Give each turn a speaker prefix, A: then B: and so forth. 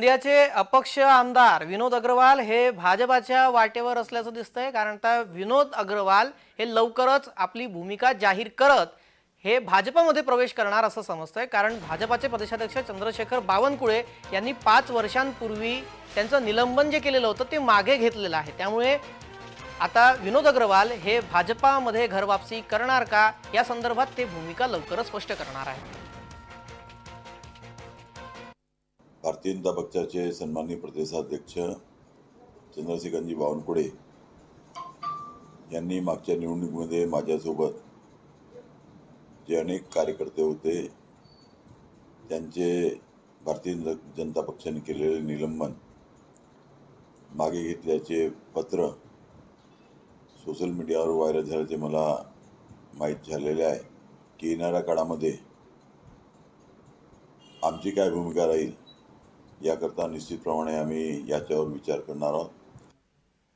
A: गोंदियाचे अपक्ष आमदार विनोद अग्रवाल हे भाजपाच्या वाटेवर असल्याचं दिसतंय कारण आता विनोद अग्रवाल हे लवकरच आपली भूमिका जाहीर करत हे भाजपामध्ये प्रवेश करणार असं समजतंय कारण भाजपाचे प्रदेशाध्यक्ष चंद्रशेखर बावनकुळे यांनी पाच वर्षांपूर्वी त्यांचं निलंबन जे केलेलं होतं ते मागे घेतलेलं आहे. त्यामुळे आता विनोद अग्रवाल हे भाजपामध्ये घरवापसी करणार का? या संदर्भात ते भूमिका लवकरच स्पष्ट करणार आहे
B: भारतीय जनता पक्षाचे सन्माननीय प्रदेशाध्यक्ष चंद्रशेखरजी बावनकुळे यांनी मागच्या निवडणुकीमध्ये माझ्यासोबत जे अनेक कार्यकर्ते होते त्यांचे भारतीय जनता पक्षाने केलेले निलंबन मागे घेतल्याचे पत्र सोशल मीडियावर व्हायरल झाल्याचे मला माहीत झालेले आहे की येणाऱ्या काळामध्ये आमची काय भूमिका राहील याकरता निश्चितप्रमाणे आम्ही याच्यावर विचार करणार आहोत.